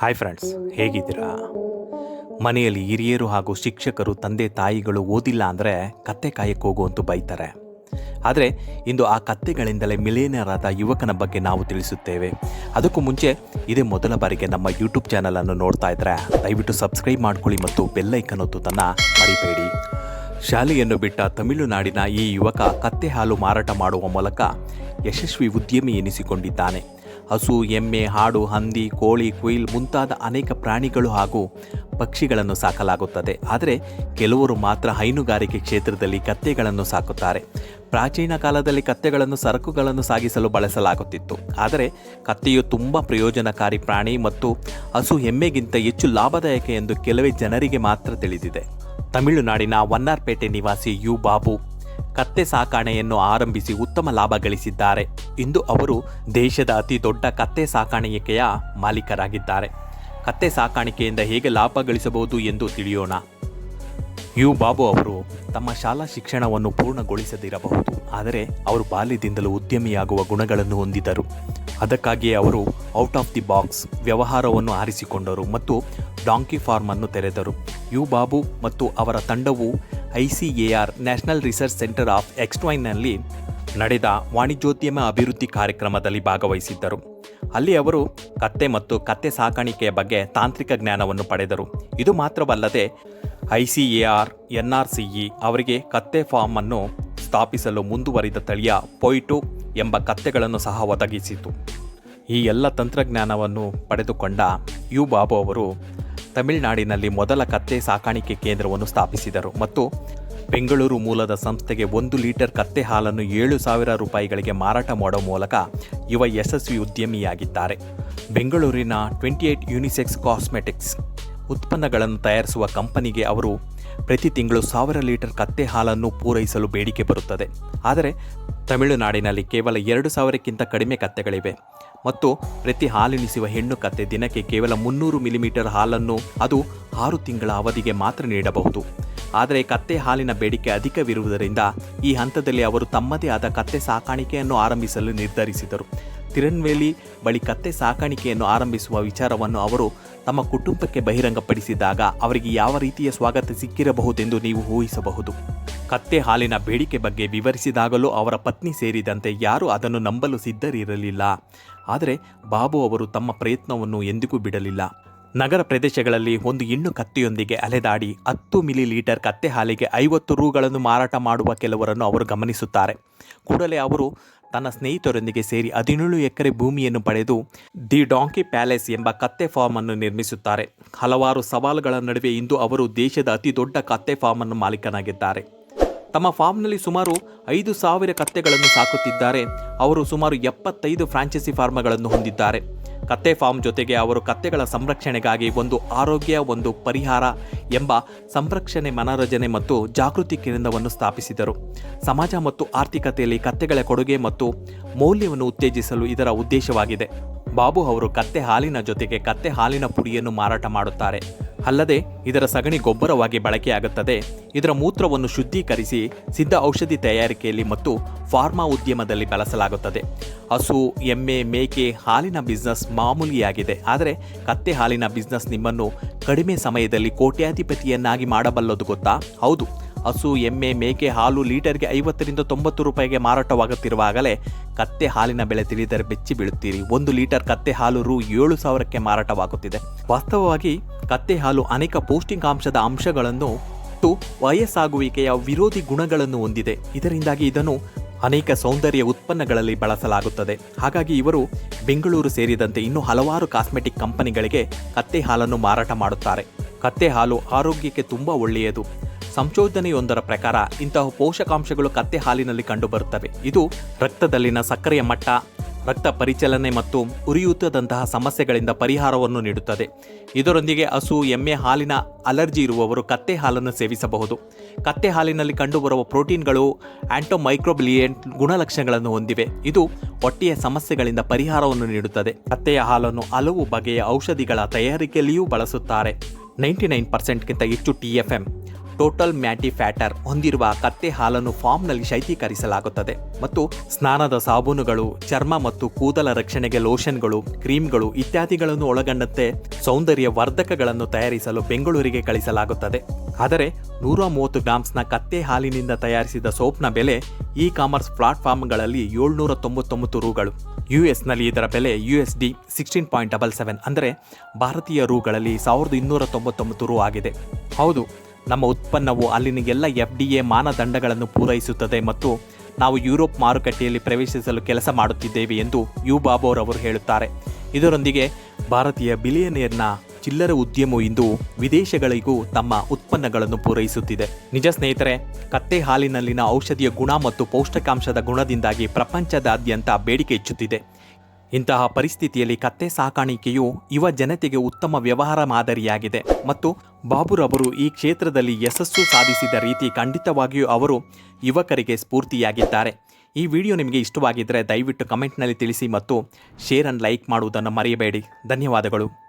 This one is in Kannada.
ಹಾಯ್ ಫ್ರೆಂಡ್ಸ್ ಹೇಗಿದ್ದೀರಾ? ಮನೆಯಲ್ಲಿ ಹಿರಿಯರು ಹಾಗೂ ಶಿಕ್ಷಕರು ತಂದೆ ತಾಯಿಗಳು ಓದಿಲ್ಲ ಅಂದರೆ ಕತ್ತೆ ಕಾಯಕ್ಕೆ ಹೋಗು ಅಂತ ಬೈತಾರೆ. ಆದರೆ ಇಂದು ಆ ಕತ್ತೆಗಳಿಂದಲೇ ಮಿಲೇನಿಯರ್ ಯುವಕನ ಬಗ್ಗೆ ನಾವು ತಿಳಿಸುತ್ತೇವೆ. ಅದಕ್ಕೂ ಮುಂಚೆ ಇದೇ ಮೊದಲ ಬಾರಿಗೆ ನಮ್ಮ ಯೂಟ್ಯೂಬ್ ಚಾನಲನ್ನು ನೋಡ್ತಾ ಇದ್ದರೆ ದಯವಿಟ್ಟು ಸಬ್ಸ್ಕ್ರೈಬ್ ಮಾಡ್ಕೊಳ್ಳಿ ಮತ್ತು ಬೆಲ್ಲೈಕನ್ ಒತ್ತುವುದನ್ನು ಮರಿಬೇಡಿ. ಶಾಲೆಯನ್ನು ಬಿಟ್ಟ ತಮಿಳುನಾಡಿನ ಈ ಯುವಕ ಕತ್ತೆ ಹಾಲು ಮಾರಾಟ ಮಾಡುವ ಮೂಲಕ ಯಶಸ್ವಿ ಉದ್ಯಮಿ ಎನಿಸಿಕೊಂಡಿದ್ದಾನೆ. ಹಸು, ಎಮ್ಮೆ, ಹಾಡು, ಹಂದಿ, ಕೋಳಿ, ಕುಯಿಲ್ ಮುಂತಾದ ಅನೇಕ ಪ್ರಾಣಿಗಳು ಹಾಗೂ ಪಕ್ಷಿಗಳನ್ನು ಸಾಕಲಾಗುತ್ತದೆ. ಆದರೆ ಕೆಲವರು ಮಾತ್ರ ಹೈನುಗಾರಿಕೆ ಕ್ಷೇತ್ರದಲ್ಲಿ ಕತ್ತೆಗಳನ್ನು ಸಾಕುತ್ತಾರೆ. ಪ್ರಾಚೀನ ಕಾಲದಲ್ಲಿ ಕತ್ತೆಗಳನ್ನು ಸರಕುಗಳನ್ನು ಸಾಗಿಸಲು ಬಳಸಲಾಗುತ್ತಿತ್ತು. ಆದರೆ ಕತ್ತೆಯು ತುಂಬ ಪ್ರಯೋಜನಕಾರಿ ಪ್ರಾಣಿ ಮತ್ತು ಹಸು ಎಮ್ಮೆಗಿಂತ ಹೆಚ್ಚು ಲಾಭದಾಯಕ ಎಂದು ಕೆಲವೇ ಜನರಿಗೆ ಮಾತ್ರ ತಿಳಿದಿದೆ. ತಮಿಳುನಾಡಿನ ವನ್ನಾರ್ಪೇಟೆ ನಿವಾಸಿ ಯು. ಬಾಬು ಕತ್ತೆ ಸಾಕಾಣೆಯನ್ನು ಆರಂಭಿಸಿ ಉತ್ತಮ ಲಾಭ ಗಳಿಸಿದ್ದಾರೆ. ಇಂದು ಅವರು ದೇಶದ ಅತಿ ದೊಡ್ಡ ಕತ್ತೆ ಸಾಕಾಣಿಕೆಯ ಮಾಲೀಕರಾಗಿದ್ದಾರೆ. ಕತ್ತೆ ಸಾಕಾಣಿಕೆಯಿಂದ ಹೇಗೆ ಲಾಭ ಗಳಿಸಬಹುದು ಎಂದು ತಿಳಿಯೋಣ. ಯು ಬಾಬು ಅವರು ತಮ್ಮ ಶಾಲಾ ಶಿಕ್ಷಣವನ್ನು ಪೂರ್ಣಗೊಳಿಸದಿರಬಹುದು. ಆದರೆ ಅವರು ಬಾಲ್ಯದಿಂದಲೂ ಉದ್ಯಮಿಯಾಗುವ ಗುಣಗಳನ್ನು ಹೊಂದಿದರು ಅದಕ್ಕಾಗಿಯೇ ಅವರು ಔಟ್ ಆಫ್ ದಿ ಬಾಕ್ಸ್ ವ್ಯವಹಾರವನ್ನು ಆರಿಸಿಕೊಂಡರು ಮತ್ತು ಡಾಂಕಿ ಫಾರ್ಮ್ ಅನ್ನು ತೆರೆದರು. ಯು ಬಾಬು ಮತ್ತು ಅವರ ತಂಡವು ICAR, national research centre of ಎಕ್ಸ್ಟ್ವೈನ್ನಲ್ಲಿ ನಡೆದ ವಾಣಿಜ್ಯೋದ್ಯಮ ಅಭಿವೃದ್ಧಿ ಕಾರ್ಯಕ್ರಮದಲ್ಲಿ ಭಾಗವಹಿಸಿದ್ದರು. ಅಲ್ಲಿ ಅವರು ಕತ್ತೆ ಮತ್ತು ಕತ್ತೆ ಸಾಕಾಣಿಕೆಯ ಬಗ್ಗೆ ತಾಂತ್ರಿಕ ಜ್ಞಾನವನ್ನು ಪಡೆದರು. ಇದು ಮಾತ್ರವಲ್ಲದೆ, ಐಸಿಎಆರ್, ಎನ್ಆರ್ಸಿಇ ಅವರಿಗೆ ಕತ್ತೆ ಫಾರ್ಮ್ ಅನ್ನು ಸ್ಥಾಪಿಸಲು ಮುಂದುವರಿದ ತಳಿಯ ಪೊಯ್ಟು ಎಂಬ ಕತ್ತೆಗಳನ್ನು ಸಹ ಒದಗಿಸಿತು. ಈ ಎಲ್ಲ ತಂತ್ರಜ್ಞಾನವನ್ನು ಪಡೆದುಕೊಂಡ ಯು ಬಾಬು ಅವರು ತಮಿಳುನಾಡಿನಲ್ಲಿ ಮೊದಲ ಕತ್ತೆ ಸಾಕಾಣಿಕೆ ಕೇಂದ್ರವನ್ನು ಸ್ಥಾಪಿಸಿದರು ಮತ್ತು ಬೆಂಗಳೂರು ಮೂಲದ ಸಂಸ್ಥೆಗೆ ಒಂದು ಲೀಟರ್ ಕತ್ತೆ ಹಾಲನ್ನು ಏಳು ಸಾವಿರ ರೂಪಾಯಿಗಳಿಗೆ ಮಾರಾಟ ಮಾಡುವ ಮೂಲಕ ಯುವ ಯಶಸ್ವಿ ಉದ್ಯಮಿಯಾಗಿದ್ದಾರೆ. ಬೆಂಗಳೂರಿನ ಟ್ವೆಂಟಿ ಏಟ್ ಯುನಿಸೆಕ್ಸ್ ಕಾಸ್ಮೆಟಿಕ್ಸ್ ಉತ್ಪನ್ನಗಳನ್ನು ತಯಾರಿಸುವ ಕಂಪನಿಗೆ ಅವರು ಪ್ರತಿ ತಿಂಗಳು ಸಾವಿರ ಲೀಟರ್ ಕತ್ತೆ ಹಾಲನ್ನು ಪೂರೈಸಲು ಬೇಡಿಕೆ ಬರುತ್ತದೆ. ಆದರೆ ತಮಿಳುನಾಡಿನಲ್ಲಿ ಕೇವಲ ಎರಡು ಸಾವಿರಕ್ಕಿಂತ ಕಡಿಮೆ ಕತ್ತೆಗಳಿವೆ. ಮತ್ತು ಪ್ರತಿ ಹಾಲುಣಿಸುವ ಹೆಣ್ಣು ಕತ್ತೆ ದಿನಕ್ಕೆ ಕೇವಲ ಮುನ್ನೂರು ಮಿಲಿಮೀಟರ್ ಹಾಲನ್ನು ಅದು ಆರು ತಿಂಗಳ ಅವಧಿಗೆ ಮಾತ್ರ ನೀಡಬಹುದು. ಆದರೆ ಕತ್ತೆ ಹಾಲಿನ ಬೇಡಿಕೆ ಅಧಿಕವಿರುವುದರಿಂದ ಈ ಹಂತದಲ್ಲಿ ಅವರು ತಮ್ಮದೇ ಆದ ಕತ್ತೆ ಸಾಕಾಣಿಕೆಯನ್ನು ಆರಂಭಿಸಲು ನಿರ್ಧರಿಸಿದರು. ತಿರುನ್ವೇಲಿ ಬಳಿ ಕತ್ತೆ ಸಾಕಾಣಿಕೆಯನ್ನು ಆರಂಭಿಸುವ ವಿಚಾರವನ್ನು ಅವರು ತಮ್ಮ ಕುಟುಂಬಕ್ಕೆ ಬಹಿರಂಗಪಡಿಸಿದಾಗ ಅವರಿಗೆ ಯಾವ ರೀತಿಯ ಸ್ವಾಗತ ಸಿಕ್ಕಿರಬಹುದೆಂದು ನೀವು ಊಹಿಸಬಹುದು. ಕತ್ತೆ ಹಾಲಿನ ಬೇಡಿಕೆ ಬಗ್ಗೆ ವಿವರಿಸಿದಾಗಲೂ ಅವರ ಪತ್ನಿ ಸೇರಿದಂತೆ ಯಾರೂ ಅದನ್ನು ನಂಬಲು ಸಿದ್ಧರಿರಲಿಲ್ಲ. ಆದರೆ ಬಾಬು ಅವರು ತಮ್ಮ ಪ್ರಯತ್ನವನ್ನು ಎಂದಿಗೂ ಬಿಡಲಿಲ್ಲ. ನಗರ ಪ್ರದೇಶಗಳಲ್ಲಿ ಒಂದು ಹೆಣ್ಣು ಕತ್ತೆಯೊಂದಿಗೆ ಅಲೆದಾಡಿ ಹತ್ತು ಮಿಲಿ ಲೀಟರ್ ಕತ್ತೆ ಹಾಲಿಗೆ ಐವತ್ತು ರೂಗಳನ್ನು ಮಾರಾಟ ಮಾಡುವ ಕೆಲವರನ್ನು ಅವರು ಗಮನಿಸುತ್ತಾರೆ. ಕೂಡಲೇ ಅವರು ತನ್ನ ಸ್ನೇಹಿತರೊಂದಿಗೆ ಸೇರಿ ಹದಿನೇಳು ಎಕರೆ ಭೂಮಿಯನ್ನು ಪಡೆದು ದಿ ಡಾಂಕಿ ಪ್ಯಾಲೇಸ್ ಎಂಬ ಕತ್ತೆ ಫಾರ್ಮ್ ಅನ್ನು ನಿರ್ಮಿಸುತ್ತಾರೆ. ಹಲವಾರು ಸವಾಲುಗಳ ನಡುವೆ ಇಂದು ಅವರು ದೇಶದ ಅತಿ ದೊಡ್ಡ ಕತ್ತೆ ಫಾರ್ಮ್ ಅನ್ನು ಮಾಲೀಕನಾಗಿದ್ದಾರೆ. ತಮ್ಮ ಫಾರ್ಮ್ನಲ್ಲಿ ಸುಮಾರು ಐದು ಸಾವಿರ ಕತ್ತೆಗಳನ್ನು ಸಾಕುತ್ತಿದ್ದಾರೆ. ಅವರು ಸುಮಾರು ಎಪ್ಪತ್ತೈದು ಫ್ರಾಂಚೈಸಿ ಫಾರ್ಮ್ಗಳನ್ನು ಹೊಂದಿದ್ದಾರೆ. ಕತ್ತೆ ಫಾರ್ಮ್ ಜೊತೆಗೆ ಅವರು ಕತ್ತೆಗಳ ಸಂರಕ್ಷಣೆಗಾಗಿ ಒಂದು ಆರೋಗ್ಯ, ಒಂದು ಪರಿಹಾರ ಎಂಬ ಸಂರಕ್ಷಣೆ, ಮನರಂಜನೆ ಮತ್ತು ಜಾಗೃತಿ ಕೇಂದ್ರವನ್ನು ಸ್ಥಾಪಿಸಿದರು. ಸಮಾಜ ಮತ್ತು ಆರ್ಥಿಕತೆಯಲ್ಲಿ ಕತ್ತೆಗಳ ಕೊಡುಗೆ ಮತ್ತು ಮೌಲ್ಯವನ್ನು ಉತ್ತೇಜಿಸಲು ಇದರ ಉದ್ದೇಶವಾಗಿದೆ. ಬಾಬು ಅವರು ಕತ್ತೆ ಹಾಲಿನ ಜೊತೆಗೆ ಕತ್ತೆ ಹಾಲಿನ ಪುಡಿಯನ್ನು ಮಾರಾಟ ಮಾಡುತ್ತಾರೆ. ಅಲ್ಲದೆ ಇದರ ಸಗಣಿ ಗೊಬ್ಬರವಾಗಿ ಬಳಕೆಯಾಗುತ್ತದೆ. ಇದರ ಮೂತ್ರವನ್ನು ಶುದ್ಧೀಕರಿಸಿ ಸಿದ್ಧ ಔಷಧಿ ತಯಾರಿಕೆಯಲ್ಲಿ ಮತ್ತು ಫಾರ್ಮಾ ಉದ್ಯಮದಲ್ಲಿ ಬಳಸಲಾಗುತ್ತದೆ. ಹಸು, ಎಮ್ಮೆ, ಮೇಕೆ ಹಾಲಿನ ಬಿಸ್ನೆಸ್ ಮಾಮೂಲಿಯಾಗಿದೆ. ಆದರೆ ಕತ್ತೆ ಹಾಲಿನ ಬಿಸ್ನೆಸ್ ನಿಮ್ಮನ್ನು ಕಡಿಮೆ ಸಮಯದಲ್ಲಿ ಕೋಟ್ಯಾಧಿಪತಿಯನ್ನಾಗಿ ಮಾಡಬಲ್ಲದು ಗೊತ್ತಾ? ಹೌದು. ಹಸು, ಎಮ್ಮೆ, ಮೇಕೆ ಹಾಲು ಲೀಟರ್ಗೆ ಐವತ್ತರಿಂದ ತೊಂಬತ್ತು ರೂಪಾಯಿಗೆ ಮಾರಾಟವಾಗುತ್ತಿರುವಾಗಲೇ ಕತ್ತೆ ಹಾಲಿನ ಬೆಲೆ ತಿಳಿದರೆ ಬೆಚ್ಚಿ ಬೀಳುತ್ತೀರಿ ಒಂದು ಲೀಟರ್ ಕತ್ತೆ ಹಾಲು ರು ಏಳು ಸಾವಿರಕ್ಕೆ ಮಾರಾಟವಾಗುತ್ತಿದೆ. ವಾಸ್ತವವಾಗಿ ಕತ್ತೆ ಹಾಲು ಅನೇಕ ಪೌಷ್ಟಿಕಾಂಶದ ಅಂಶಗಳನ್ನು ಮತ್ತು ವಯಸ್ಸಾಗುವಿಕೆಯ ವಿರೋಧಿ ಗುಣಗಳನ್ನು ಹೊಂದಿದೆ. ಇದರಿಂದಾಗಿ ಇದನ್ನು ಅನೇಕ ಸೌಂದರ್ಯ ಉತ್ಪನ್ನಗಳಲ್ಲಿ ಬಳಸಲಾಗುತ್ತದೆ. ಹಾಗಾಗಿ ಇವರು ಬೆಂಗಳೂರು ಸೇರಿದಂತೆ ಇನ್ನೂ ಹಲವಾರು ಕಾಸ್ಮೆಟಿಕ್ ಕಂಪನಿಗಳಿಗೆ ಕತ್ತೆ ಹಾಲನ್ನು ಮಾರಾಟ ಮಾಡುತ್ತಾರೆ. ಕತ್ತೆ ಹಾಲು ಆರೋಗ್ಯಕ್ಕೆ ತುಂಬ ಒಳ್ಳೆಯದು. ಸಂಶೋಧನೆಯೊಂದರ ಪ್ರಕಾರ ಇಂತಹ ಪೋಷಕಾಂಶಗಳು ಕತ್ತೆ ಹಾಲಿನಲ್ಲಿ ಕಂಡುಬರುತ್ತವೆ. ಇದು ರಕ್ತದಲ್ಲಿನ ಸಕ್ಕರೆಯ ಮಟ್ಟ ರಕ್ತ ಪರಿಚಲನೆ ಮತ್ತು ಉರಿಯೂತದಂತಹ ಸಮಸ್ಯೆಗಳಿಂದ ಪರಿಹಾರವನ್ನು ನೀಡುತ್ತದೆ. ಇದರೊಂದಿಗೆ ಹಸು, ಎಮ್ಮೆ, ಹಾಲಿನ ಅಲರ್ಜಿ ಇರುವವರು ಕತ್ತೆ ಹಾಲನ್ನು ಸೇವಿಸಬಹುದು. ಕತ್ತೆ ಹಾಲಿನಲ್ಲಿ ಕಂಡುಬರುವ ಪ್ರೋಟೀನ್ಗಳು ಆಂಟೋಮೈಕ್ರೋಬ್ಲಿಯೆಂಟ್ ಗುಣಲಕ್ಷಣಗಳನ್ನು ಹೊಂದಿವೆ. ಇದು ಹೊಟ್ಟೆಯ ಸಮಸ್ಯೆಗಳಿಂದ ಪರಿಹಾರವನ್ನು ನೀಡುತ್ತದೆ. ಕತ್ತೆಯ ಹಾಲನ್ನು ಹಲವು ಬಗೆಯ ಔಷಧಿಗಳ ತಯಾರಿಕೆಯಲ್ಲಿಯೂ ಬಳಸುತ್ತಾರೆ. ನೈಂಟಿ ನೈನ್ ಪರ್ಸೆಂಟ್ಗಿಂತ ಹೆಚ್ಚು ಟಿ ಎಫ್ ಎಂ. ಟೋಟಲ್ ಮ್ಯಾಟಿ ಫ್ಯಾಟರ್ ಹೊಂದಿರುವ ಕತ್ತೆ ಹಾಲನ್ನು ಫಾರ್ಮ್ನಲ್ಲಿ ಶೈತ್ಯೀಕರಿಸಲಾಗುತ್ತದೆ. ಮತ್ತು ಸ್ನಾನದ ಸಾಬೂನುಗಳು, ಚರ್ಮ ಮತ್ತು ಕೂದಲ ರಕ್ಷಣೆಗೆ ಲೋಷನ್ಗಳು, ಕ್ರೀಮ್ಗಳು ಇತ್ಯಾದಿಗಳನ್ನು ಒಳಗೊಂಡಂತೆ ಸೌಂದರ್ಯ ವರ್ಧಕಗಳನ್ನು ತಯಾರಿಸಲು ಬೆಂಗಳೂರಿಗೆ ಕಳಿಸಲಾಗುತ್ತದೆ. ಆದರೆ ನೂರ ಮೂವತ್ತು ಗ್ರಾಮ್ಸ್ನ ಕತ್ತೆ ಹಾಲಿನಿಂದ ತಯಾರಿಸಿದ ಸೋಪ್ನ ಬೆಲೆ ಇ ಕಾಮರ್ಸ್ ಪ್ಲಾಟ್ಫಾರ್ಮ್ಗಳಲ್ಲಿ ಏಳ್ನೂರ ತೊಂಬತ್ತೊಂಬತ್ತು ರೂಗಳು. ಯು ಎಸ್ನಲ್ಲಿ ಇದರ ಬೆಲೆ U S D sixteen point double seven ಅಂದರೆ ಭಾರತೀಯ ರೂಗಳಲ್ಲಿ ಸಾವಿರದ ಇನ್ನೂರ ತೊಂಬತ್ತೊಂಬತ್ತು ರೂ ಆಗಿದೆ. ಹೌದು ನಮ್ಮ ಉತ್ಪನ್ನವು ಅಲ್ಲಿನ ಎಲ್ಲ ಎಫ್ ಡಿ ಎ ಮಾನದಂಡಗಳನ್ನು ಪೂರೈಸುತ್ತದೆ ಮತ್ತು ನಾವು ಯುರೋಪ್ ಮಾರುಕಟ್ಟೆಯಲ್ಲಿ ಪ್ರವೇಶಿಸಲು ಕೆಲಸ ಮಾಡುತ್ತಿದ್ದೇವೆ ಎಂದು ಯು ಬಾಬೋರ್ ಅವರು ಹೇಳುತ್ತಾರೆ. ಇದರೊಂದಿಗೆ ಭಾರತೀಯ ಬಿಲಿಯನಿಯರ್ನ ಚಿಲ್ಲರೆ ಉದ್ಯಮವು ಇಂದು ವಿದೇಶಗಳಿಗೂ ತಮ್ಮ ಉತ್ಪನ್ನಗಳನ್ನು ಪೂರೈಸುತ್ತಿದೆ. ನಿಜ ಸ್ನೇಹಿತರೆ, ಕತ್ತೆ ಹಾಲಿನಲ್ಲಿನ ಔಷಧಿಯ ಗುಣ ಮತ್ತು ಪೌಷ್ಟಿಕಾಂಶದ ಗುಣದಿಂದಾಗಿ ಪ್ರಪಂಚದಾದ್ಯಂತ ಬೇಡಿಕೆ ಹೆಚ್ಚುತ್ತಿದೆ. ಇಂತಹ ಪರಿಸ್ಥಿತಿಯಲ್ಲಿ ಕತ್ತೆ ಸಾಕಾಣಿಕೆಯು ಯುವ ಜನತೆಗೆ ಉತ್ತಮ ವ್ಯವಹಾರ ಮಾದರಿಯಾಗಿದೆ ಮತ್ತು ಬಾಬುರವರು ಈ ಕ್ಷೇತ್ರದಲ್ಲಿ ಯಶಸ್ಸು ಸಾಧಿಸಿದ ರೀತಿ ಖಂಡಿತವಾಗಿಯೂ ಅವರು ಯುವಕರಿಗೆ ಸ್ಫೂರ್ತಿಯಾಗಿದ್ದಾರೆ. ಈ ವಿಡಿಯೋ ನಿಮಗೆ ಇಷ್ಟವಾಗಿದ್ದರೆ ದಯವಿಟ್ಟು ಕಮೆಂಟ್ನಲ್ಲಿ ತಿಳಿಸಿ ಮತ್ತು ಶೇರ್ ಅಂಡ್ ಲೈಕ್ ಮಾಡುವುದನ್ನು ಮರೆಯಬೇಡಿ. ಧನ್ಯವಾದಗಳು.